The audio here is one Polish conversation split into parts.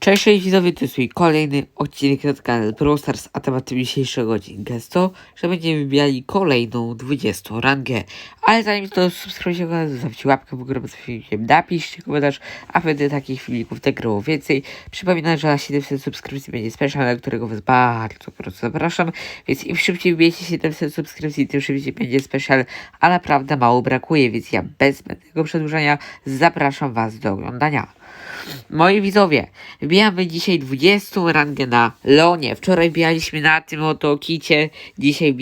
Cześć, cześć widzowie, to jest mój kolejny odcinek na kanale Pro Stars, a tematem dzisiejszego odcinka jest to, że będziemy wybijali kolejną 20 rangę. Ale zanim to subskrybujcie kanał, zostawcie łapkę w górę pod filmikiem, napiszcie komentarz, a będę takich filmików nagrało więcej. Przypominam, że na 700 subskrypcji będzie special, na którego was bardzo gorąco zapraszam, więc im szybciej wbijecie 700 subskrypcji, tym szybciej będzie special, a naprawdę mało brakuje, więc ja bez zbędnego przedłużania zapraszam was do oglądania. Moi widzowie, wbijamy dzisiaj 20 rangę na Leonie. Wczoraj wbijaliśmy na tym oto kicie, dzisiaj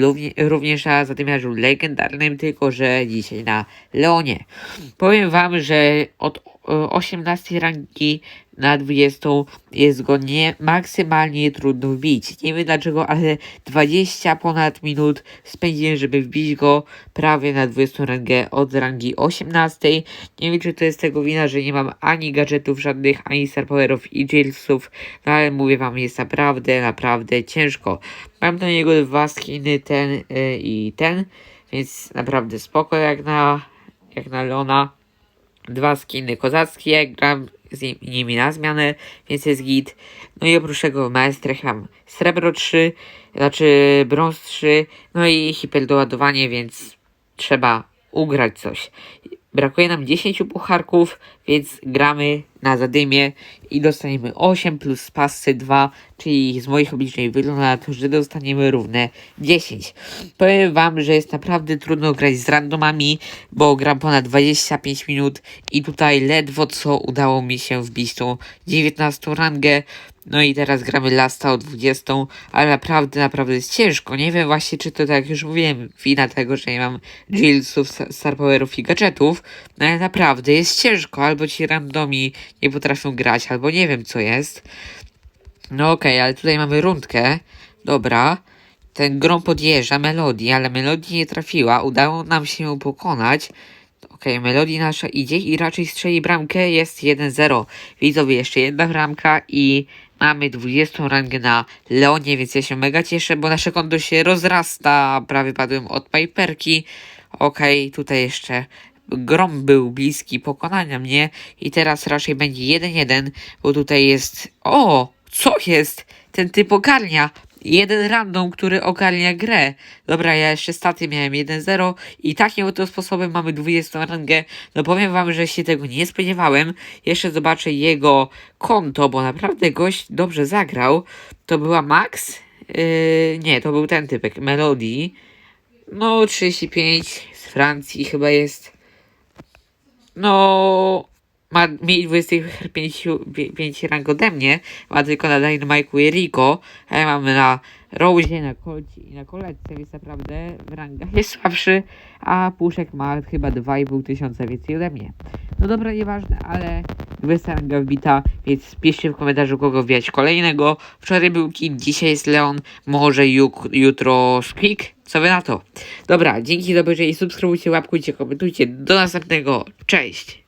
równie, również na zadymiarzu legendarnym, tylko że dzisiaj na Leonie. Powiem wam, że od 18 rangi na 20 jest go nie maksymalnie trudno wbić. Nie wiem dlaczego, ale 20 ponad minut spędziłem, żeby wbić go prawie na 20 rangę od rangi 18. Nie wiem, czy to jest tego wina, że nie mam ani gadżetów żadnych, ani star powerów i jailsów, no ale mówię wam, jest naprawdę, naprawdę ciężko. Mam do niego dwa skiny, ten y, i ten, więc naprawdę spoko jak na, jak na Leona dwa skiny kozackie, gram z nim- nimi na zmianę, więc jest git. No i oprócz tego w mam srebro 3, znaczy brąz 3, no i hiperdoładowanie, więc trzeba ugrać coś. Brakuje nam 10 pucharków, więc gramy na zadymie i dostaniemy 8 plus pasy 2, czyli z moich obliczeń wygląda na to, że dostaniemy równe 10. Powiem wam, że jest naprawdę trudno grać z randomami, bo gram ponad 25 minut i tutaj ledwo co udało mi się wbić tą 19 rangę. No i teraz gramy lasta o 20, ale naprawdę, naprawdę jest ciężko. Nie wiem właśnie, czy to tak jak już mówiłem, wina tego, że nie mam Jillsów, Star Powerów i gadżetów, no ale naprawdę jest ciężko. Albo ci randomi nie potrafią grać, albo nie wiem co jest. No okej, ale tutaj mamy rundkę. Dobra. Ten grom podjeżdża Melodii, ale Melodii nie trafiła. Udało nam się ją pokonać. Okej, Melodii nasza idzie i raczej strzeli bramkę. Jest 1-0. Widzowie, jeszcze jedna bramka i mamy 20 rangę na Leonie, więc ja się mega cieszę, bo nasze konto się rozrasta. Prawie padłem od Piperki. Okej, tutaj jeszcze Grom był bliski pokonania mnie i teraz raczej będzie 1-1, bo tutaj jest... O! Co jest? Ten typ ogarnia. Jeden random, który ogarnia grę. Dobra, ja jeszcze staty miałem 1-0 i takim oto sposobem mamy 20 rangę. No powiem wam, że się tego nie spodziewałem. Jeszcze zobaczę jego konto, bo naprawdę gość dobrze zagrał. To była Max? Yy, nie, to był ten typek, Melody. No, 35 z Francji chyba jest. No, ma mniej 25 5 rang ode mnie, ma tylko na Dynamite'u i Rico, a ja mam na Rose, na Colcie i na Koletce, więc naprawdę w rangach jest słabszy, a Puszek ma chyba 2,5 tysiąca więcej ode mnie. No dobra, nieważne, ale 20 ranga wbita, więc piszcie w komentarzu kogo wbijać kolejnego. Wczoraj był Kid, dzisiaj jest Leon, może juk, jutro Squeak. Co wy na to? Dobra, dzięki za obejrzenie, subskrybujcie, łapkujcie, komentujcie. Do następnego, cześć!